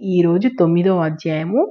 ఈరోజు తొమ్మిదో అధ్యాయము.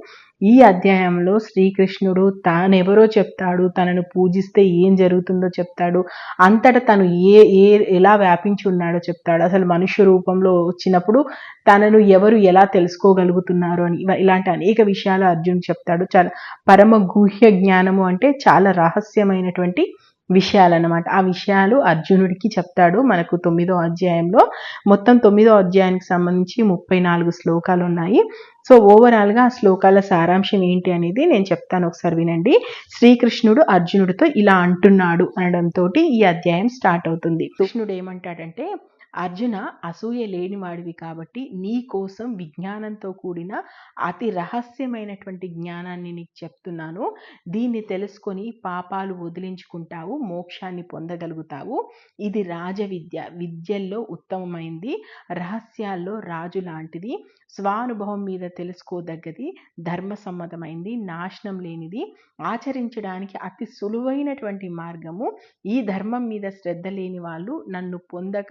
ఈ అధ్యాయంలో శ్రీకృష్ణుడు తానెవరో చెప్తాడు తనను పూజిస్తే ఏం జరుగుతుందో చెప్తాడు అంతట తను ఏ ఏ ఎలా వ్యాపించి ఉన్నాడో చెప్తాడు. అసలు మనుష్య రూపంలో వచ్చినప్పుడు తనను ఎవరు ఎలా తెలుసుకోగలుగుతున్నారు అని ఇలాంటి అనేక విషయాలు అర్జున్ చెప్తాడు. చాలా పరమ గుహ్య జ్ఞానము అంటే చాలా రహస్యమైనటువంటి విషయాలన్నమాట. ఆ విషయాలు అర్జునుడికి చెప్తాడు మనకు తొమ్మిదో అధ్యాయంలో. మొత్తం తొమ్మిదో అధ్యాయానికి సంబంధించి ముప్పై నాలుగు శ్లోకాలు ఉన్నాయి. సో ఓవరాల్గా ఆ శ్లోకాల సారాంశం ఏంటి అనేది నేను చెప్తాను ఒకసారి వినండి. శ్రీకృష్ణుడు అర్జునుడితో ఇలా అంటున్నాడు అనడంతో ఈ అధ్యాయం స్టార్ట్ అవుతుంది. కృష్ణుడు ఏమంటాడంటే అర్జున అసూయ లేనివాడివి కాబట్టి నీ కోసం విజ్ఞానంతో కూడిన అతి రహస్యమైనటువంటి జ్ఞానాన్ని నీకు చెప్తున్నాను. దీన్ని తెలుసుకొని పాపాలు వదిలించుకుంటావు మోక్షాన్ని పొందగలుగుతావు. ఇది రాజ విద్య విద్యల్లో ఉత్తమమైంది. రహస్యాల్లో రాజు లాంటిది. స్వానుభవం మీద తెలుసుకోదగ్గది. ధర్మసమ్మతమైంది నాశనం లేనిది. ఆచరించడానికి అతి సులువైనటువంటి మార్గము. ఈ ధర్మం మీద శ్రద్ధ లేని వాళ్ళు నన్ను పొందక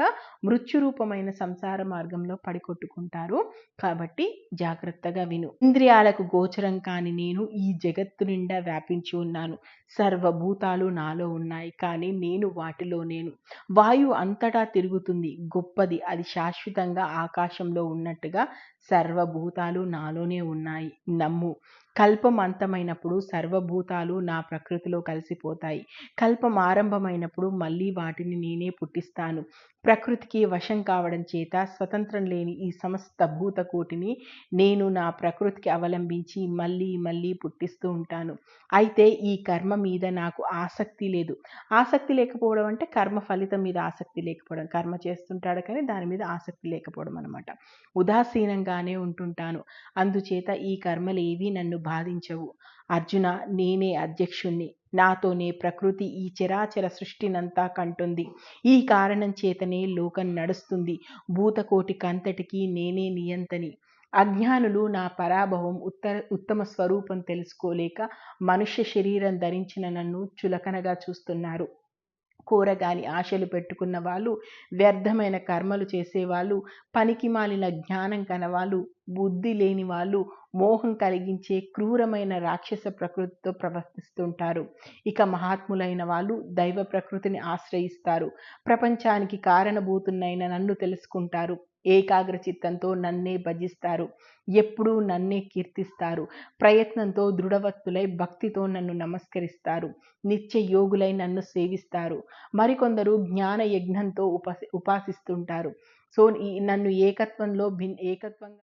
మృత్యురూపమైన సంసార మార్గంలో పడికొట్టుకుంటారు. కాబట్టి జాగ్రత్తగా విను. ఇంద్రియాలకు గోచరం కాని నేను ఈ జగత్తు నిండా వ్యాపించి ఉన్నాను. సర్వభూతాలు నాలో ఉన్నాయి కానీ నేను వాటిలో నేను వాయువు అంతటా తిరుగుతుంది. గొప్పది. అది శాశ్వతంగా ఆకాశంలో ఉన్నట్టుగా సర్వభూతాలు నాలోనే ఉన్నాయి. నమ్ము. కల్పం అంతమైనప్పుడు సర్వభూతాలు నా ప్రకృతిలో కలిసిపోతాయి. కల్పం ఆరంభమైనప్పుడు మళ్ళీ వాటిని నేనే పుట్టిస్తాను. ప్రకృతికి వశం కావడం చేత స్వతంత్రం లేని ఈ సమస్త భూతకోటిని నేను నా ప్రకృతికి అవలంబించి మళ్ళీ మళ్ళీ పుట్టిస్తూ ఉంటాను. అయితే ఈ కర్మ మీద నాకు ఆసక్తి లేదు. ఆసక్తి లేకపోవడం అంటే కర్మ ఫలితం మీద ఆసక్తి లేకపోవడం. కర్మ చేస్తుంటాడు కానీ దాని మీద ఆసక్తి లేకపోవడం అనమాట ఉదాసీనంగానే ఉంటుంటాను. అందుచేత ఈ కర్మలు ఏవి నన్ను బాధించవు. అర్జున నేనే అధ్యక్షుణ్ణి. నాతోనే ప్రకృతి ఈ చరాచర సృష్టినంతా కంటుంది. ఈ కారణం చేతనే లోకం నడుస్తుంది. భూతకోటి కంతటికి నేనే నియంతని. అజ్ఞానులు నా పరాభవం ఉత్తర ఉత్తమ స్వరూపం తెలుసుకోలేక మనుష్య శరీరం ధరించిన నన్ను చులకనగా చూస్తున్నారు. కోరగాని ఆశలు పెట్టుకున్న వాళ్ళు వ్యర్థమైన కర్మలు చేసేవాళ్ళు పనికి మాలిన జ్ఞానం కనవాళ్ళు బుద్ధి లేని వాళ్ళు మోహం కలిగించే క్రూరమైన రాక్షస ప్రకృతితో ప్రవర్తిస్తుంటారు. ఇక మహాత్ములైన వాళ్ళు దైవ ప్రకృతిని ఆశ్రయిస్తారు. ప్రపంచానికి కారణభూతున్నైన నన్ను తెలుసుకుంటారు. ఏకాగ్ర చిత్తంతో నన్నే భజిస్తారు. ఎప్పుడూ నన్నే కీర్తిస్తారు. ప్రయత్నంతో దృఢవత్తులై భక్తితో నన్ను నమస్కరిస్తారు. నిత్య యోగులై నన్ను సేవిస్తారు. మరికొందరు జ్ఞాన యజ్ఞంతో ఉపా ఉపాసిస్తుంటారు. సో ఈ నన్ను ఏకత్వంలో భిన్ ఏకత్వంగా